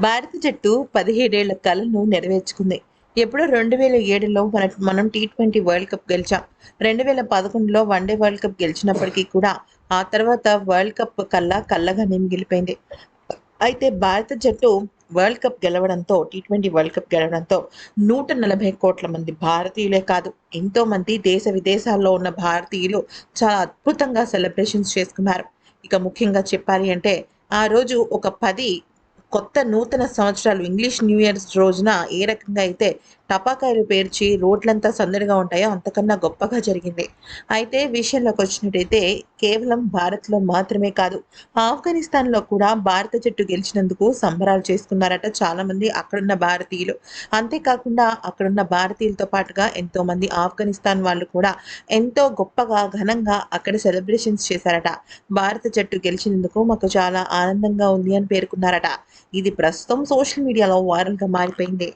భారత జట్టు పదిహేడేళ్ళ కలను నెరవేర్చుకుంది. ఎప్పుడో రెండు వేల ఏడులో మన మనం టీ ట్వంటీ వరల్డ్ కప్ గెలిచాం. రెండు వేల పదకొండులో వన్డే వరల్డ్ కప్ గెలిచినప్పటికీ కూడా ఆ తర్వాత వరల్డ్ కప్ కల్లా కళ్ళగా మిగిలిపోయింది అయితే భారత జట్టు వరల్డ్ కప్ గెలవడంతో టీ ట్వంటీ వరల్డ్ కప్ గెలవడంతో నూట నలభై కోట్ల మంది భారతీయులే కాదు ఎంతో మంది దేశ విదేశాల్లో ఉన్న భారతీయులు చాలా అద్భుతంగా సెలబ్రేషన్స్ చేసుకున్నారు. ఇక ముఖ్యంగా చెప్పాలి అంటే ఆ రోజు ఒక పది కొత్త నూతన సంవత్సరాలు ఇంగ్లీష్ న్యూ ఇయర్స్ రోజున ఏ రకంగా అయితే టపాకాయలు పేర్చి రోడ్లంతా సందడిగా ఉంటాయో అంతకన్నా గొప్పగా జరిగింది. అయితే విషయంలోకి వచ్చినట్టయితే కేవలం భారత్లో మాత్రమే కాదు ఆఫ్ఘనిస్తాన్లో కూడా భారత జట్టు గెలిచినందుకు సంబరాలు చేసుకున్నారట చాలామంది అక్కడున్న భారతీయులు. అంతేకాకుండా అక్కడున్న భారతీయులతో పాటుగా ఎంతోమంది ఆఫ్ఘనిస్తాన్ వాళ్ళు కూడా ఎంతో గొప్పగా ఘనంగా అక్కడ సెలబ్రేషన్స్ చేశారట. భారత జట్టు గెలిచినందుకు మాకు చాలా ఆనందంగా ఉంది అని పేర్కొన్నారట. ఇది ప్రస్తుతం సోషల్ మీడియాలో వైరల్గా మారిపోయింది.